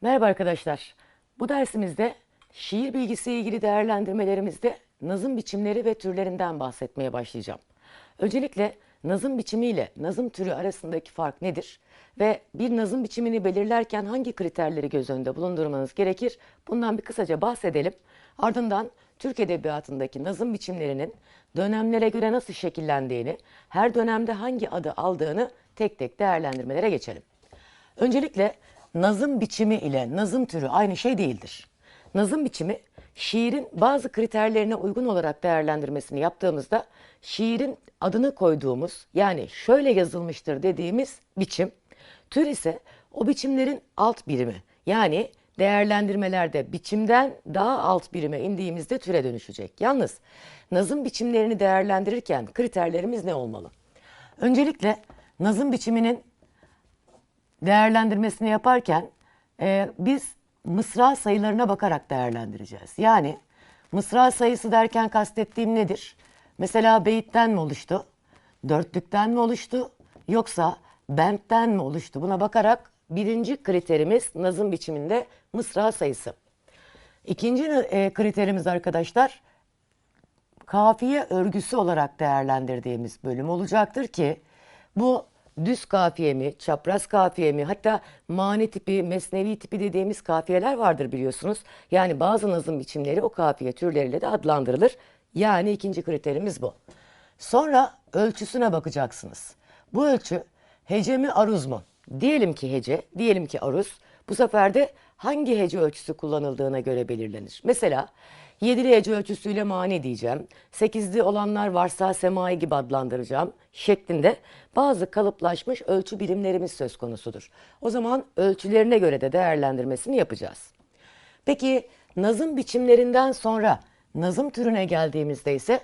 Merhaba arkadaşlar. Bu dersimizde şiir bilgisiyle ilgili değerlendirmelerimizde nazım biçimleri ve türlerinden bahsetmeye başlayacağım. Öncelikle nazım biçimiyle nazım türü arasındaki fark nedir? Ve bir nazım biçimini belirlerken hangi kriterleri göz önünde bulundurmanız gerekir? Bundan bir kısaca bahsedelim. Ardından Türk Edebiyatı'ndaki nazım biçimlerinin dönemlere göre nasıl şekillendiğini, her dönemde hangi adı aldığını tek tek değerlendirmelere geçelim. Öncelikle nazım biçimi ile nazım türü aynı şey değildir. Nazım biçimi şiirin bazı kriterlerine uygun olarak değerlendirmesini yaptığımızda şiirin adını koyduğumuz yani şöyle yazılmıştır dediğimiz biçim. Tür ise o biçimlerin alt birimi yani değerlendirmelerde biçimden daha alt birime indiğimizde türe dönüşecek. Yalnız nazım biçimlerini değerlendirirken kriterlerimiz ne olmalı? Öncelikle nazım biçiminin değerlendirmesini yaparken e, biz mısra sayılarına bakarak değerlendireceğiz. Yani mısra sayısı derken kastettiğim nedir? Mesela beyitten mi oluştu? Dörtlükten mi oluştu? Yoksa bentten mi oluştu? Buna bakarak birinci kriterimiz nazım biçiminde mısra sayısı. İkinci e, kriterimiz arkadaşlar kafiye örgüsü olarak değerlendirdiğimiz bölüm olacaktır ki bu düz kafiye mi, çapraz kafiye mi hatta mani tipi, mesnevi tipi dediğimiz kafiyeler vardır biliyorsunuz. Yani bazı nazım biçimleri o kafiye türleriyle de adlandırılır. Yani ikinci kriterimiz bu. Sonra ölçüsüne bakacaksınız. Bu ölçü hece mi aruz mu? Diyelim ki hece, diyelim ki aruz. Bu sefer de hangi hece ölçüsü kullanıldığına göre belirlenir. Mesela yedili hece ölçüsüyle mani diyeceğim. Sekizli olanlar varsa semai gibi adlandıracağım şeklinde bazı kalıplaşmış ölçü birimlerimiz söz konusudur. O zaman ölçülerine göre de değerlendirmesini yapacağız. Peki nazım biçimlerinden sonra nazım türüne geldiğimizde ise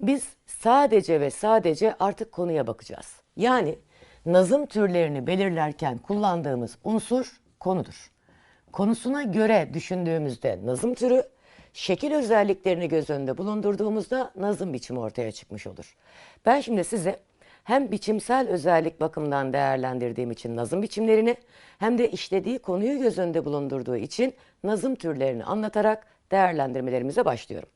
biz sadece ve sadece artık konuya bakacağız. Yani nazım türlerini belirlerken kullandığımız unsur konudur. Konusuna göre düşündüğümüzde nazım türü, şekil özelliklerini göz önünde bulundurduğumuzda nazım biçimi ortaya çıkmış olur. Ben şimdi size hem biçimsel özellik bakımından değerlendirdiğim için nazım biçimlerini hem de işlediği konuyu göz önünde bulundurduğu için nazım türlerini anlatarak değerlendirmelerimize başlıyorum.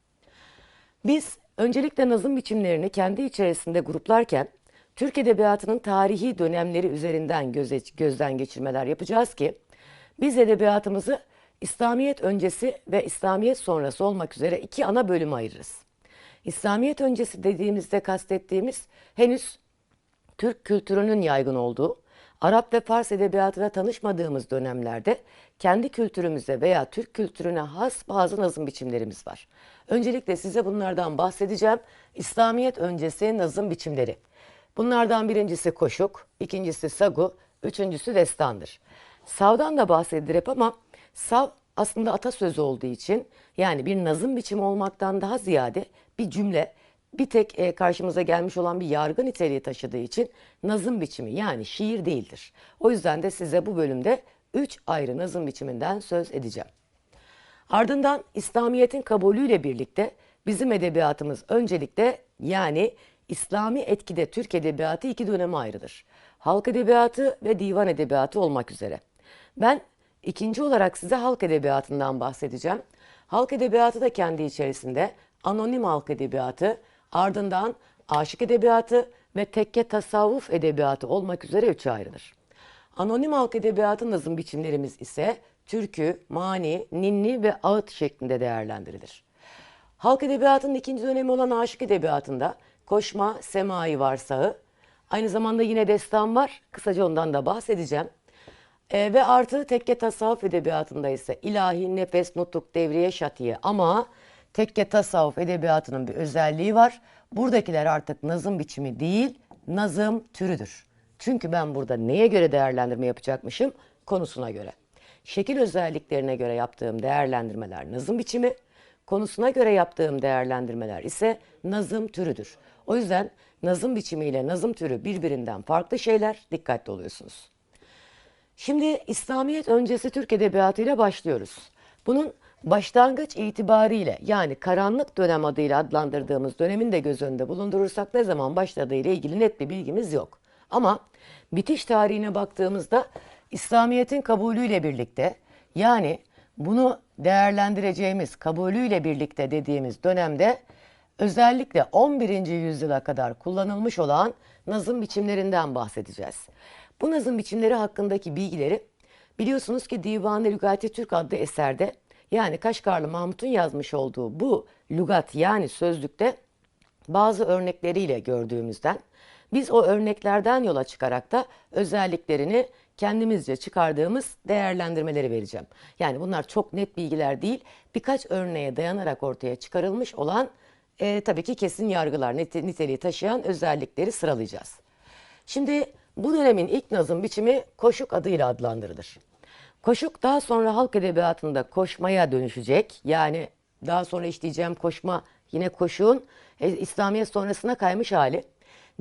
Biz öncelikle nazım biçimlerini kendi içerisinde gruplarken Türk Edebiyatı'nın tarihi dönemleri üzerinden gözden geçirmeler yapacağız ki biz edebiyatımızı İslamiyet öncesi ve İslamiyet sonrası olmak üzere iki ana bölüme ayırırız. İslamiyet öncesi dediğimizde kastettiğimiz henüz Türk kültürünün yaygın olduğu, Arap ve Fars edebiyatına tanışmadığımız dönemlerde kendi kültürümüze veya Türk kültürüne has bazı nazım biçimlerimiz var. Öncelikle size bunlardan bahsedeceğim. İslamiyet öncesi nazım biçimleri. Bunlardan birincisi koşuk, ikincisi sagu, üçüncüsü destandır. Sav'dan da bahsedilir hep ama sav aslında atasözü olduğu için yani bir nazım biçimi olmaktan daha ziyade bir cümle bir tek e, karşımıza gelmiş olan bir yargı niteliği taşıdığı için nazım biçimi yani şiir değildir. O yüzden de size bu bölümde üç ayrı nazım biçiminden söz edeceğim. Ardından İslamiyet'in kabulüyle birlikte bizim edebiyatımız öncelikle yani İslami etkide Türk edebiyatı iki döneme ayrılır. Halk edebiyatı ve divan edebiyatı olmak üzere. Ben ikinci olarak size halk edebiyatından bahsedeceğim. Halk edebiyatı da kendi içerisinde anonim halk edebiyatı, ardından aşık edebiyatı ve tekke tasavvuf edebiyatı olmak üzere üçe ayrılır. Anonim halk edebiyatı nazım biçimlerimiz ise türkü, mani, ninni ve ağıt şeklinde değerlendirilir. Halk edebiyatının ikinci dönemi olan aşık edebiyatında koşma, semai varsağı, aynı zamanda yine destan var. Kısaca ondan da bahsedeceğim. E, ve artı tekke tasavvuf edebiyatında ise ilahi, nefes, nutuk, devriye, şatiye ama tekke tasavvuf edebiyatının bir özelliği var. Buradakiler artık nazım biçimi değil, nazım türüdür. Çünkü ben burada neye göre değerlendirme yapacakmışım? Konusuna göre. Şekil özelliklerine göre yaptığım değerlendirmeler nazım biçimi, konusuna göre yaptığım değerlendirmeler ise nazım türüdür. O yüzden nazım biçimiyle nazım türü birbirinden farklı şeyler, dikkatli oluyorsunuz. Şimdi İslamiyet öncesi Türk Edebiyatı ile başlıyoruz. Bunun başlangıç itibariyle yani karanlık dönem adıyla adlandırdığımız dönemin de göz önünde bulundurursak ne zaman başladığı ile ilgili net bir bilgimiz yok. Ama bitiş tarihine baktığımızda İslamiyet'in kabulüyle birlikte Yani bunu değerlendireceğimiz kabulüyle birlikte dediğimiz dönemde özellikle 11. yüzyıla kadar kullanılmış olan nazım biçimlerinden bahsedeceğiz. Bu nazım biçimleri hakkındaki bilgileri biliyorsunuz ki Divan-ı Lügati Türk adlı eserde yani Kaşgarlı Mahmut'un yazmış olduğu bu lügat yani sözlükte bazı örnekleriyle gördüğümüzden biz o örneklerden yola çıkarak da özelliklerini kendimizce çıkardığımız değerlendirmeleri vereceğim. Yani bunlar çok net bilgiler değil, birkaç örneğe dayanarak ortaya çıkarılmış olan e, tabii ki kesin yargılar, nite- niteliği taşıyan özellikleri sıralayacağız. Şimdi bu dönemin ilk nazım biçimi koşuk adıyla adlandırılır. Koşuk daha sonra halk edebiyatında koşmaya dönüşecek. Yani daha sonra işleyeceğim koşma yine koşuğun e, İslamiyet sonrasına kaymış hali.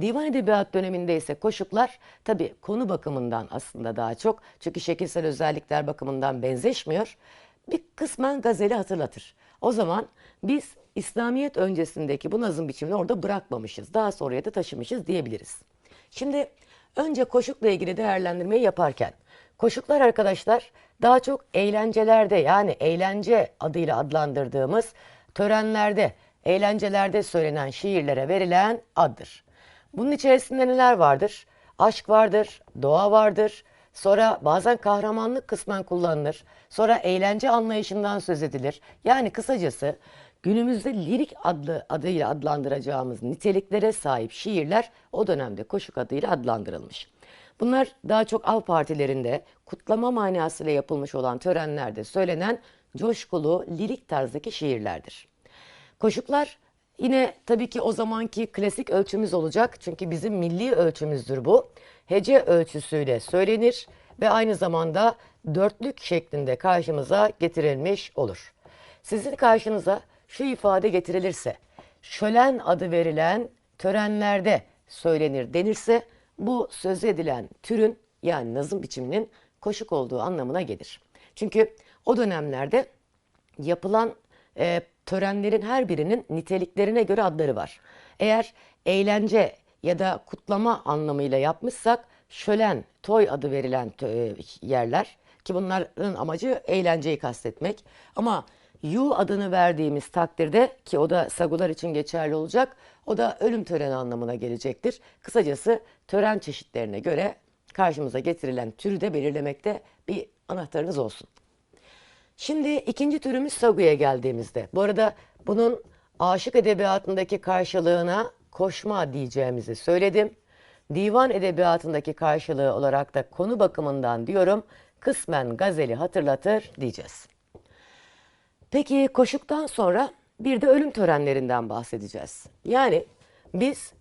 Divan edebiyat döneminde ise koşuklar tabi konu bakımından aslında daha çok çünkü şekilsel özellikler bakımından benzeşmiyor. Bir kısmen gazeli hatırlatır. O zaman biz İslamiyet öncesindeki bu nazım biçimini orada bırakmamışız. Daha sonraya da taşımışız diyebiliriz. Şimdi önce koşukla ilgili değerlendirmeyi yaparken koşuklar arkadaşlar daha çok eğlencelerde yani eğlence adıyla adlandırdığımız törenlerde, eğlencelerde söylenen şiirlere verilen addır. Bunun içerisinde neler vardır? Aşk vardır, doğa vardır. Sonra bazen kahramanlık kısmen kullanılır. Sonra eğlence anlayışından söz edilir. Yani kısacası günümüzde lirik adlı adıyla adlandıracağımız niteliklere sahip şiirler o dönemde koşuk adıyla adlandırılmış. Bunlar daha çok av partilerinde kutlama manasıyla yapılmış olan törenlerde söylenen coşkulu lirik tarzdaki şiirlerdir. Koşuklar yine tabii ki o zamanki klasik ölçümüz olacak. Çünkü bizim milli ölçümüzdür bu. Hece ölçüsüyle söylenir ve aynı zamanda dörtlük şeklinde karşımıza getirilmiş olur. Sizin karşınıza şu ifade getirilirse, şölen adı verilen törenlerde söylenir denirse bu söz edilen türün yani nazım biçiminin koşuk olduğu anlamına gelir. Çünkü o dönemlerde yapılan e, törenlerin her birinin niteliklerine göre adları var. Eğer eğlence ya da kutlama anlamıyla yapmışsak şölen, toy adı verilen e, yerler ki bunların amacı eğlenceyi kastetmek. Ama yu adını verdiğimiz takdirde ki o da sagular için geçerli olacak. O da ölüm töreni anlamına gelecektir. Kısacası tören çeşitlerine göre karşımıza getirilen türü de belirlemekte bir anahtarınız olsun. Şimdi ikinci türümüz Sagu'ya geldiğimizde. Bu arada bunun aşık edebiyatındaki karşılığına koşma diyeceğimizi söyledim. Divan edebiyatındaki karşılığı olarak da konu bakımından diyorum kısmen gazeli hatırlatır diyeceğiz. Peki koşuktan sonra bir de ölüm törenlerinden bahsedeceğiz. Yani biz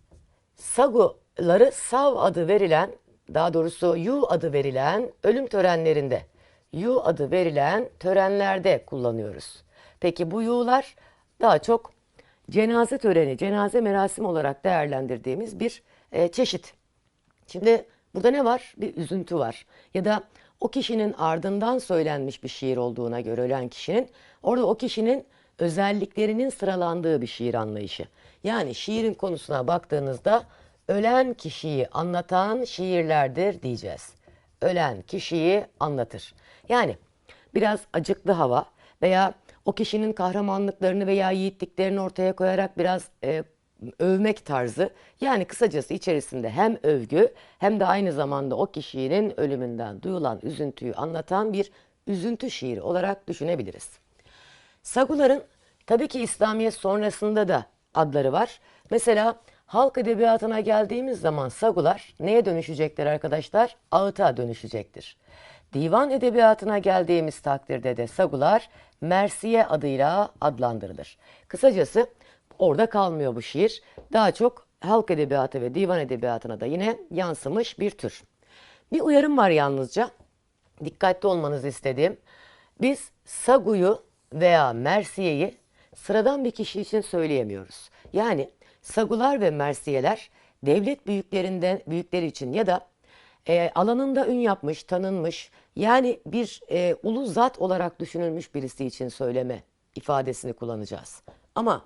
saguları sav adı verilen, daha doğrusu yu adı verilen ölüm törenlerinde, yu adı verilen törenlerde kullanıyoruz. Peki bu yu'lar daha çok cenaze töreni, cenaze merasimi olarak değerlendirdiğimiz bir e, çeşit. Şimdi burada ne var? Bir üzüntü var. Ya da o kişinin ardından söylenmiş bir şiir olduğuna göre ölen kişinin orada o kişinin özelliklerinin sıralandığı bir şiir anlayışı. Yani şiirin konusuna baktığınızda ölen kişiyi anlatan şiirlerdir diyeceğiz. Ölen kişiyi anlatır. Yani biraz acıklı hava veya o kişinin kahramanlıklarını veya yiğitliklerini ortaya koyarak biraz e, övmek tarzı. Yani kısacası içerisinde hem övgü hem de aynı zamanda o kişinin ölümünden duyulan üzüntüyü anlatan bir üzüntü şiiri olarak düşünebiliriz. Saguların tabii ki İslamiyet sonrasında da adları var. Mesela halk edebiyatına geldiğimiz zaman sagular neye dönüşecektir arkadaşlar? Ağıta dönüşecektir. Divan edebiyatına geldiğimiz takdirde de sagular Mersiye adıyla adlandırılır. Kısacası orada kalmıyor bu şiir. Daha çok halk edebiyatı ve divan edebiyatına da yine yansımış bir tür. Bir uyarım var yalnızca. Dikkatli olmanızı istediğim. Biz saguyu veya mersiyeyi sıradan bir kişi için söyleyemiyoruz. Yani sagular ve mersiyeler devlet büyüklerinden büyükleri için ya da e, alanında ün yapmış, tanınmış yani bir e, ulu zat olarak düşünülmüş birisi için söyleme ifadesini kullanacağız. Ama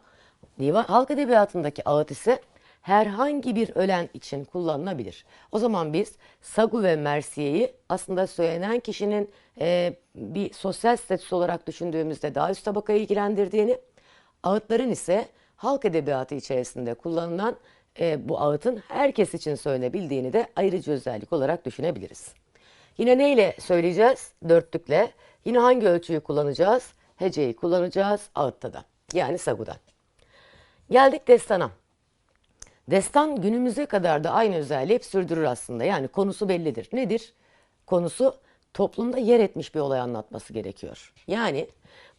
divan halk edebiyatındaki ağıt ise herhangi bir ölen için kullanılabilir. O zaman biz sagu ve mersiyeyi aslında söylenen kişinin e, bir sosyal statüsü olarak düşündüğümüzde daha üst tabakayı ilgilendirdiğini, ağıtların ise halk edebiyatı içerisinde kullanılan e, bu ağıtın herkes için söylenebildiğini de ayrıcı özellik olarak düşünebiliriz. Yine neyle söyleyeceğiz? Dörtlükle. Yine hangi ölçüyü kullanacağız? Heceyi kullanacağız ağıtta da. Yani sagudan. Geldik destana. Destan günümüze kadar da aynı özelliği hep sürdürür aslında. Yani konusu bellidir. Nedir? Konusu toplumda yer etmiş bir olay anlatması gerekiyor. Yani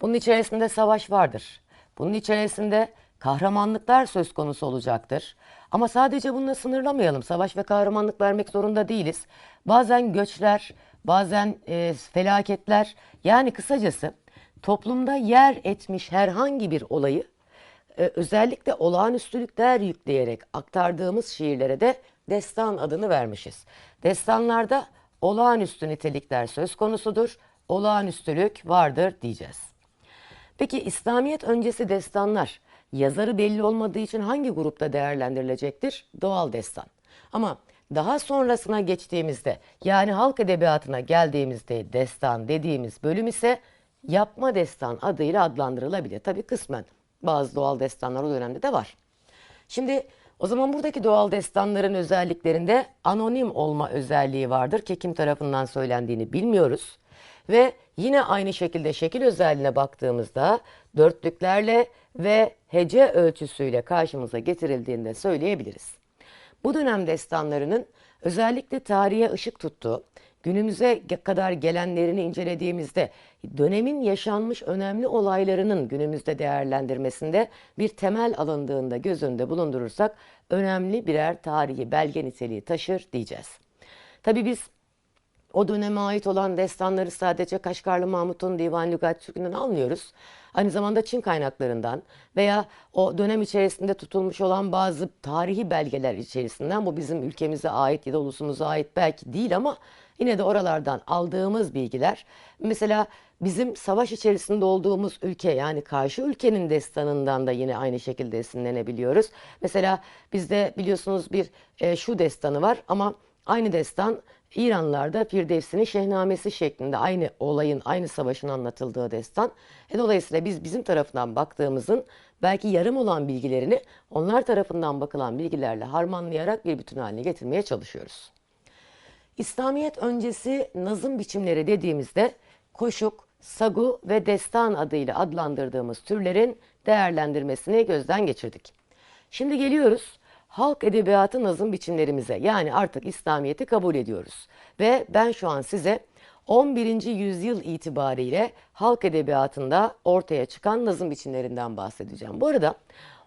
bunun içerisinde savaş vardır. Bunun içerisinde kahramanlıklar söz konusu olacaktır. Ama sadece bununla sınırlamayalım. Savaş ve kahramanlık vermek zorunda değiliz. Bazen göçler, bazen e, felaketler yani kısacası toplumda yer etmiş herhangi bir olayı e, özellikle olağanüstülükler yükleyerek aktardığımız şiirlere de destan adını vermişiz. Destanlarda olağanüstü nitelikler söz konusudur. Olağanüstülük vardır diyeceğiz. Peki İslamiyet öncesi destanlar yazarı belli olmadığı için hangi grupta değerlendirilecektir? Doğal destan. Ama daha sonrasına geçtiğimizde yani halk edebiyatına geldiğimizde destan dediğimiz bölüm ise yapma destan adıyla adlandırılabilir. Tabii kısmen bazı doğal destanlar o dönemde de var. Şimdi o zaman buradaki doğal destanların özelliklerinde anonim olma özelliği vardır ki kim tarafından söylendiğini bilmiyoruz. Ve yine aynı şekilde şekil özelliğine baktığımızda dörtlüklerle ve hece ölçüsüyle karşımıza getirildiğinde söyleyebiliriz. Bu dönem destanlarının özellikle tarihe ışık tuttuğu, günümüze kadar gelenlerini incelediğimizde dönemin yaşanmış önemli olaylarının günümüzde değerlendirmesinde bir temel alındığında göz önünde bulundurursak önemli birer tarihi belge niteliği taşır diyeceğiz. Tabii biz o döneme ait olan destanları sadece Kaşgarlı Mahmut'un Divan Lügat Türk'ünden almıyoruz. Aynı zamanda Çin kaynaklarından veya o dönem içerisinde tutulmuş olan bazı tarihi belgeler içerisinden bu bizim ülkemize ait ya da ulusumuza ait belki değil ama yine de oralardan aldığımız bilgiler mesela bizim savaş içerisinde olduğumuz ülke yani karşı ülkenin destanından da yine aynı şekilde esinlenebiliyoruz. Mesela bizde biliyorsunuz bir e, şu destanı var ama aynı destan İranlılarda Firdevsi'nin Şehnamesi şeklinde aynı olayın, aynı savaşın anlatıldığı destan. E dolayısıyla biz bizim tarafından baktığımızın belki yarım olan bilgilerini onlar tarafından bakılan bilgilerle harmanlayarak bir bütün haline getirmeye çalışıyoruz. İslamiyet öncesi nazım biçimleri dediğimizde koşuk, sagu ve destan adıyla adlandırdığımız türlerin değerlendirmesini gözden geçirdik. Şimdi geliyoruz halk edebiyatı nazım biçimlerimize yani artık İslamiyet'i kabul ediyoruz. Ve ben şu an size 11. yüzyıl itibariyle halk edebiyatında ortaya çıkan nazım biçimlerinden bahsedeceğim. Bu arada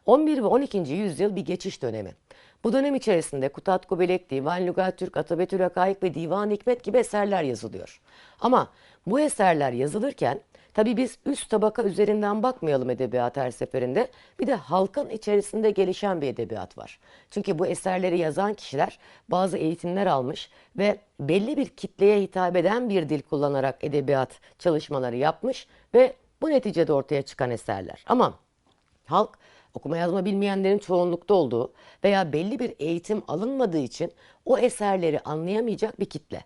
11 ve 12. yüzyıl bir geçiş dönemi. Bu dönem içerisinde Kutat Kubelek, Divan Lügat Türk, Atabetül Hakaik ve Divan Hikmet gibi eserler yazılıyor. Ama bu eserler yazılırken tabii biz üst tabaka üzerinden bakmayalım edebiyat her seferinde. Bir de halkın içerisinde gelişen bir edebiyat var. Çünkü bu eserleri yazan kişiler bazı eğitimler almış ve belli bir kitleye hitap eden bir dil kullanarak edebiyat çalışmaları yapmış ve bu neticede ortaya çıkan eserler. Ama halk okuma yazma bilmeyenlerin çoğunlukta olduğu veya belli bir eğitim alınmadığı için o eserleri anlayamayacak bir kitle.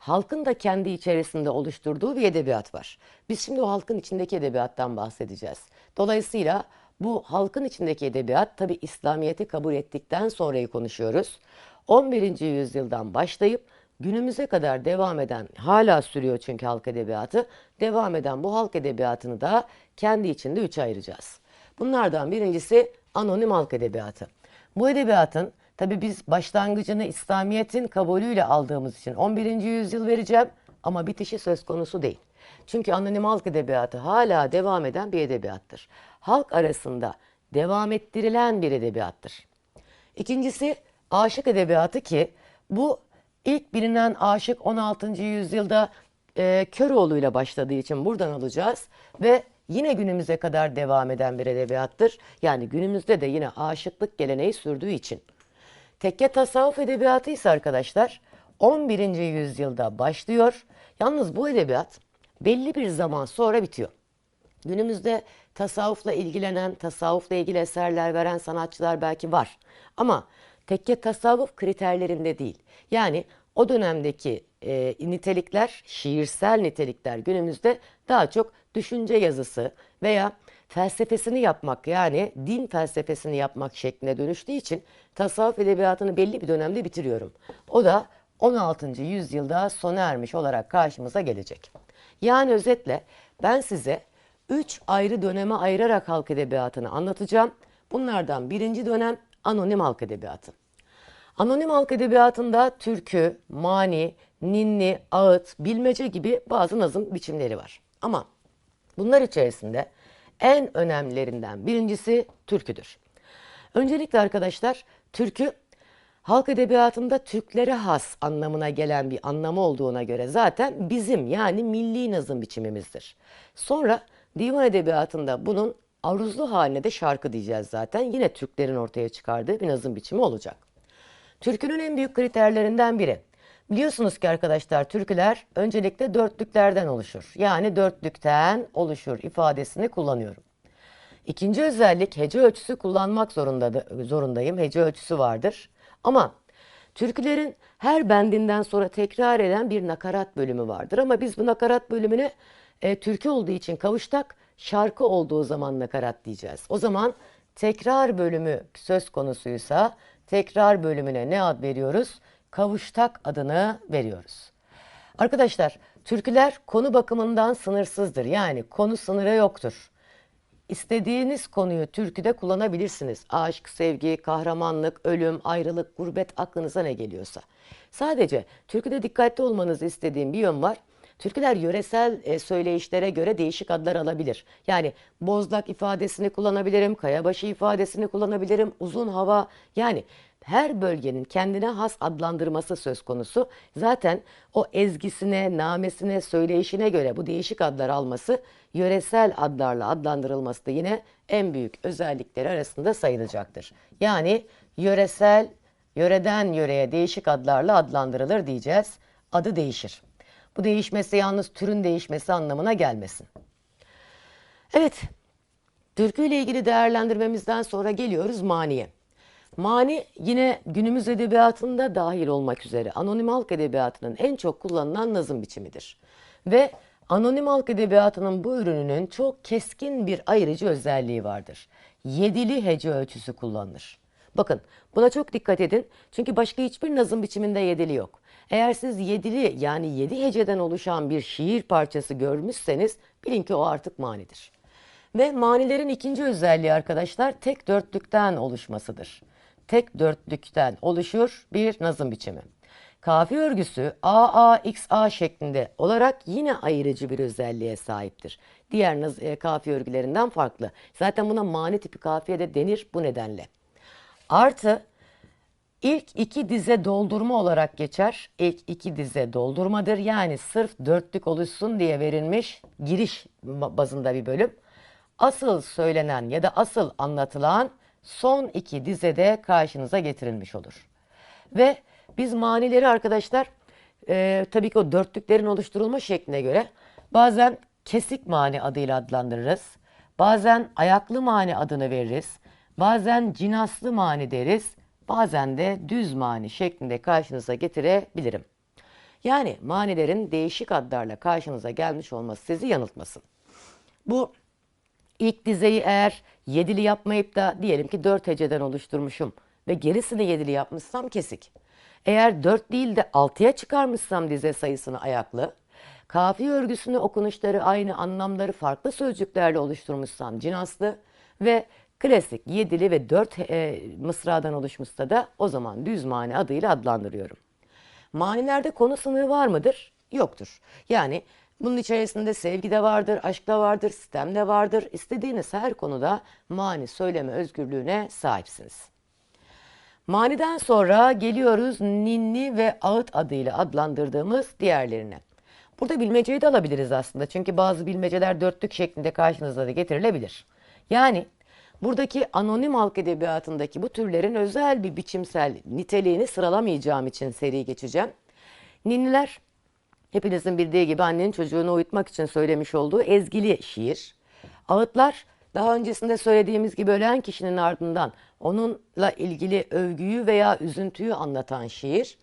Halkın da kendi içerisinde oluşturduğu bir edebiyat var. Biz şimdi o halkın içindeki edebiyattan bahsedeceğiz. Dolayısıyla bu halkın içindeki edebiyat tabi İslamiyet'i kabul ettikten sonrayı konuşuyoruz. 11. yüzyıldan başlayıp günümüze kadar devam eden, hala sürüyor çünkü halk edebiyatı, devam eden bu halk edebiyatını da kendi içinde üçe ayıracağız. Bunlardan birincisi anonim halk edebiyatı. Bu edebiyatın tabi biz başlangıcını İslamiyet'in kabulüyle aldığımız için 11. yüzyıl vereceğim ama bitişi söz konusu değil. Çünkü anonim halk edebiyatı hala devam eden bir edebiyattır. Halk arasında devam ettirilen bir edebiyattır. İkincisi aşık edebiyatı ki bu ilk bilinen aşık 16. yüzyılda e, Köroğlu ile başladığı için buradan alacağız ve yine günümüze kadar devam eden bir edebiyattır. Yani günümüzde de yine aşıklık geleneği sürdüğü için. Tekke tasavvuf edebiyatı ise arkadaşlar 11. yüzyılda başlıyor. Yalnız bu edebiyat belli bir zaman sonra bitiyor. Günümüzde tasavvufla ilgilenen, tasavvufla ilgili eserler veren sanatçılar belki var. Ama tekke tasavvuf kriterlerinde değil. Yani o dönemdeki e, nitelikler, şiirsel nitelikler günümüzde daha çok düşünce yazısı veya felsefesini yapmak yani din felsefesini yapmak şekline dönüştüğü için tasavvuf edebiyatını belli bir dönemde bitiriyorum. O da 16. yüzyılda sona ermiş olarak karşımıza gelecek. Yani özetle ben size üç ayrı döneme ayırarak halk edebiyatını anlatacağım. Bunlardan birinci dönem anonim halk edebiyatı. Anonim halk edebiyatında türkü, mani, ninni, ağıt, bilmece gibi bazı nazım biçimleri var. Ama bunlar içerisinde en önemlilerinden birincisi türküdür. Öncelikle arkadaşlar türkü halk edebiyatında Türklere has anlamına gelen bir anlamı olduğuna göre zaten bizim yani milli nazım biçimimizdir. Sonra divan edebiyatında bunun aruzlu haline de şarkı diyeceğiz zaten. Yine Türklerin ortaya çıkardığı bir nazım biçimi olacak. Türkünün en büyük kriterlerinden biri. Biliyorsunuz ki arkadaşlar türküler öncelikle dörtlüklerden oluşur. Yani dörtlükten oluşur ifadesini kullanıyorum. İkinci özellik hece ölçüsü kullanmak zorunda zorundayım. Hece ölçüsü vardır. Ama türkülerin her bendinden sonra tekrar eden bir nakarat bölümü vardır. Ama biz bu nakarat bölümüne e, türkü olduğu için kavuştak, şarkı olduğu zaman nakarat diyeceğiz. O zaman tekrar bölümü söz konusuysa tekrar bölümüne ne ad veriyoruz? Kavuştak adını veriyoruz. Arkadaşlar türküler konu bakımından sınırsızdır. Yani konu sınırı yoktur. İstediğiniz konuyu türküde kullanabilirsiniz. Aşk, sevgi, kahramanlık, ölüm, ayrılık, gurbet aklınıza ne geliyorsa. Sadece türküde dikkatli olmanızı istediğim bir yön var. Türküler yöresel e, söyleyişlere göre değişik adlar alabilir. Yani bozlak ifadesini kullanabilirim, kayabaşı ifadesini kullanabilirim, uzun hava yani her bölgenin kendine has adlandırması söz konusu. Zaten o ezgisine, namesine, söyleyişine göre bu değişik adlar alması, yöresel adlarla adlandırılması da yine en büyük özellikleri arasında sayılacaktır. Yani yöresel, yöreden yöreye değişik adlarla adlandırılır diyeceğiz. Adı değişir. Bu değişmesi yalnız türün değişmesi anlamına gelmesin. Evet, türkü ile ilgili değerlendirmemizden sonra geliyoruz maniye. Mani yine günümüz edebiyatında dahil olmak üzere anonim halk edebiyatının en çok kullanılan nazım biçimidir. Ve anonim halk edebiyatının bu ürününün çok keskin bir ayırıcı özelliği vardır. Yedili hece ölçüsü kullanılır. Bakın buna çok dikkat edin çünkü başka hiçbir nazım biçiminde yedili yok. Eğer siz yedili yani yedi heceden oluşan bir şiir parçası görmüşseniz bilin ki o artık manidir. Ve manilerin ikinci özelliği arkadaşlar tek dörtlükten oluşmasıdır. Tek dörtlükten oluşur bir nazım biçimi. Kafi örgüsü AAXA şeklinde olarak yine ayırıcı bir özelliğe sahiptir. Diğer naz- e, kafi örgülerinden farklı. Zaten buna mani tipi kafiye de denir bu nedenle. Artı ilk iki dize doldurma olarak geçer. İlk iki dize doldurmadır. Yani sırf dörtlük oluşsun diye verilmiş giriş ba- bazında bir bölüm. Asıl söylenen ya da asıl anlatılan son iki dizede karşınıza getirilmiş olur. Ve biz manileri arkadaşlar e, tabii ki o dörtlüklerin oluşturulma şekline göre bazen kesik mani adıyla adlandırırız. Bazen ayaklı mani adını veririz. Bazen cinaslı mani deriz. Bazen de düz mani şeklinde karşınıza getirebilirim. Yani manilerin değişik adlarla karşınıza gelmiş olması sizi yanıltmasın. Bu ilk dizeyi eğer yedili yapmayıp da diyelim ki dört heceden oluşturmuşum ve gerisini yedili yapmışsam kesik. Eğer dört değil de altıya çıkarmışsam dize sayısını ayaklı, kafi örgüsünü okunuşları aynı anlamları farklı sözcüklerle oluşturmuşsam cinaslı ve klasik yedili ve dört e, mısradan oluşmuşsa da o zaman düz mani adıyla adlandırıyorum. Manilerde konu sınırı var mıdır? Yoktur. Yani bunun içerisinde sevgi de vardır, aşk da vardır, sistem de vardır. İstediğiniz her konuda mani söyleme özgürlüğüne sahipsiniz. Maniden sonra geliyoruz ninni ve ağıt adıyla adlandırdığımız diğerlerine. Burada bilmeceyi de alabiliriz aslında. Çünkü bazı bilmeceler dörtlük şeklinde karşınıza da getirilebilir. Yani buradaki anonim halk edebiyatındaki bu türlerin özel bir biçimsel niteliğini sıralamayacağım için seri geçeceğim. Ninniler hepinizin bildiği gibi annenin çocuğunu uyutmak için söylemiş olduğu ezgili şiir. Ağıtlar Daha öncesinde söylediğimiz gibi ölen kişinin ardından onunla ilgili övgüyü veya üzüntüyü anlatan şiir.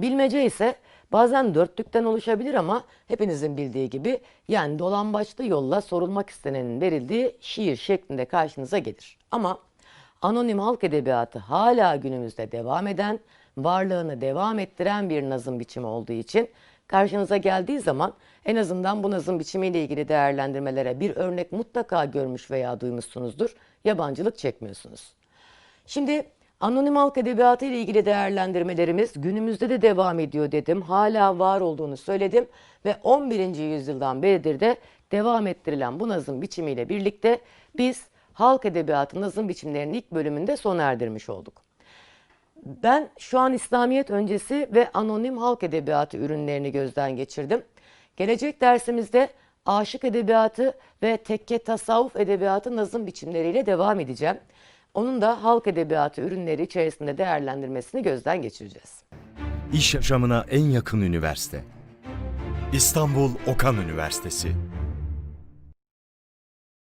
Bilmece ise bazen dörtlükten oluşabilir ama hepinizin bildiği gibi yani dolambaçlı yolla sorulmak istenenin verildiği şiir şeklinde karşınıza gelir. Ama anonim halk edebiyatı hala günümüzde devam eden, varlığını devam ettiren bir nazım biçimi olduğu için karşınıza geldiği zaman en azından bu nazım biçimiyle ilgili değerlendirmelere bir örnek mutlaka görmüş veya duymuşsunuzdur. Yabancılık çekmiyorsunuz. Şimdi anonim halk edebiyatı ile ilgili değerlendirmelerimiz günümüzde de devam ediyor dedim. Hala var olduğunu söyledim ve 11. yüzyıldan beridir de devam ettirilen bu nazım biçimiyle birlikte biz halk edebiyatı nazım biçimlerinin ilk bölümünde sona erdirmiş olduk. Ben şu an İslamiyet öncesi ve anonim halk edebiyatı ürünlerini gözden geçirdim. Gelecek dersimizde aşık edebiyatı ve tekke tasavvuf edebiyatı nazım biçimleriyle devam edeceğim. Onun da halk edebiyatı ürünleri içerisinde değerlendirmesini gözden geçireceğiz. İş yaşamına en yakın üniversite. İstanbul Okan Üniversitesi.